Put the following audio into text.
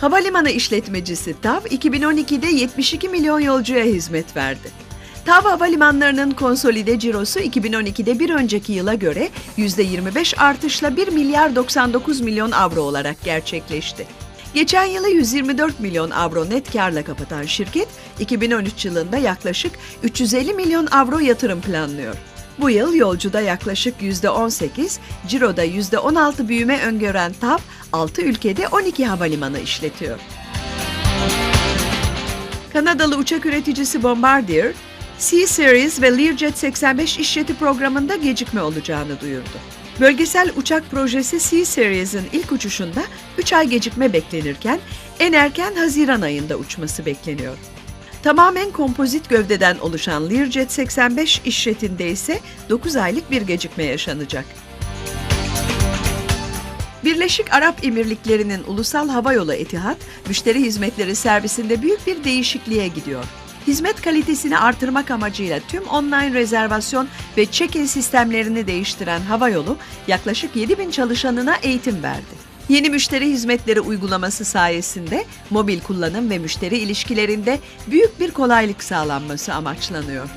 Havalimanı işletmecisi TAV 2012'de 72 milyon yolcuya hizmet verdi. TAV havalimanlarının konsolide cirosu 2012'de bir önceki yıla göre %25 artışla 1 milyar 99 milyon avro olarak gerçekleşti. Geçen yılı 124 milyon avro net karla kapatan şirket, 2013 yılında yaklaşık 350 milyon avro yatırım planlıyor. Bu yıl yolcuda yaklaşık %18, ciroda %16 büyüme öngören TAV, 6 ülkede 12 havalimanı işletiyor. Kanadalı uçak üreticisi Bombardier, C-Series ve Learjet 85 işleti programında gecikme olacağını duyurdu. Bölgesel uçak projesi C-Series'in ilk uçuşunda 3 ay gecikme beklenirken en erken Haziran ayında uçması bekleniyor. Tamamen kompozit gövdeden oluşan Learjet 85 işletinde ise 9 aylık bir gecikme yaşanacak. Birleşik Arap Emirlikleri'nin ulusal havayolu Etihad, müşteri hizmetleri servisinde büyük bir değişikliğe gidiyor. Hizmet kalitesini artırmak amacıyla tüm online rezervasyon ve check-in sistemlerini değiştiren havayolu yaklaşık 7000 çalışanına eğitim verdi. Yeni müşteri hizmetleri uygulaması sayesinde mobil kullanım ve müşteri ilişkilerinde büyük bir kolaylık sağlanması amaçlanıyor.